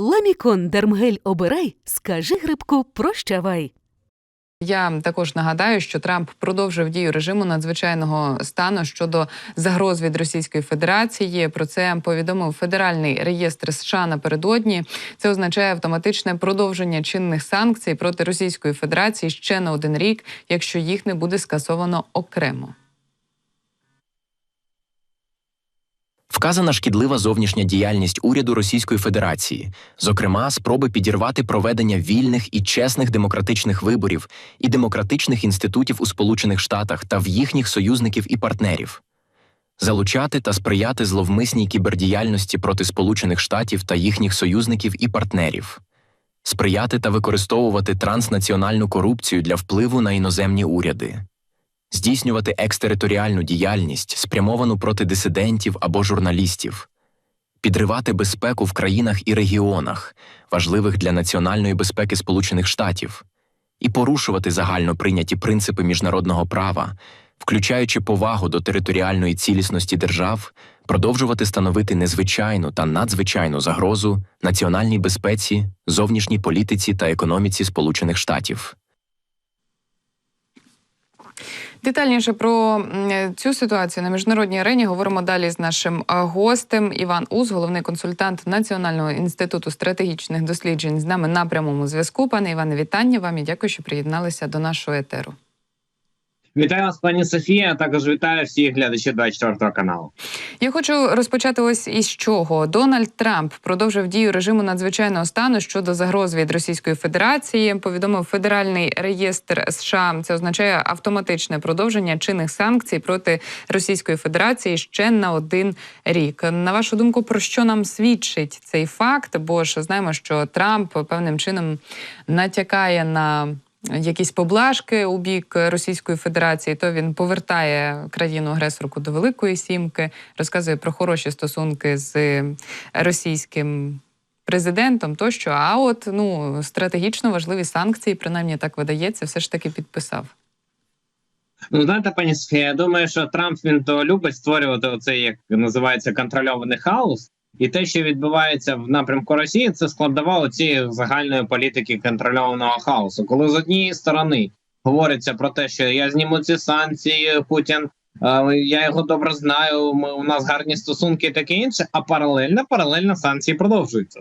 Ламікон Дермгель обирай, скажи грибку прощавай. Я також нагадаю, що Трамп продовжив дію режиму надзвичайного стану щодо загроз від Російської Федерації. Про це повідомив Федеральний реєстр США напередодні. Це означає автоматичне продовження чинних санкцій проти Російської Федерації ще на один рік, якщо їх не буде скасовано окремо. Вказана шкідлива зовнішня діяльність уряду Російської Федерації, зокрема, спроби підірвати проведення вільних і чесних демократичних виборів і демократичних інститутів у Сполучених Штатах та в їхніх союзників і партнерів, залучати та сприяти зловмисній кібердіяльності проти Сполучених Штатів та їхніх союзників і партнерів, сприяти та використовувати транснаціональну корупцію для впливу на іноземні уряди здійснювати екстериторіальну діяльність, спрямовану проти дисидентів або журналістів, підривати безпеку в країнах і регіонах, важливих для національної безпеки Сполучених Штатів, і порушувати загально прийняті принципи міжнародного права, включаючи повагу до територіальної цілісності держав, продовжувати становити незвичайну та надзвичайну загрозу національній безпеці, зовнішній політиці та економіці Сполучених Штатів. Детальніше про цю ситуацію на міжнародній арені говоримо далі з нашим гостем Іван Уз, головний консультант Національного інституту стратегічних досліджень. З нами на прямому зв'язку. Пане Іване, вітання вам і дякую, що приєдналися до нашого етеру. Вітаю вас, пані Софія. Також вітаю всіх глядачів 24 каналу. Я хочу розпочати ось із чого. Дональд Трамп продовжив дію режиму надзвичайного стану щодо загроз від Російської Федерації. Повідомив Федеральний реєстр США. Це означає автоматичне продовження чинних санкцій проти Російської Федерації ще на один рік. На вашу думку, про що нам свідчить цей факт? Бо ж знаємо, що Трамп певним чином натякає на. Якісь поблажки у бік Російської Федерації, то він повертає країну агресорку до Великої Сімки, розказує про хороші стосунки з російським президентом. Тощо, а от ну стратегічно важливі санкції, принаймні так видається, все ж таки підписав. Ну знаєте, пані Софія, я думаю, що Трамп він то любить створювати оцей, як називається, контрольований хаос. І те, що відбувається в напрямку Росії, це складова цієї загальної політики контрольованого хаосу. Коли з однієї сторони говориться про те, що я зніму ці санкції, Путін, е, я його добре знаю. Ми у нас гарні стосунки, і таке інше. А паралельно, паралельно санкції продовжуються.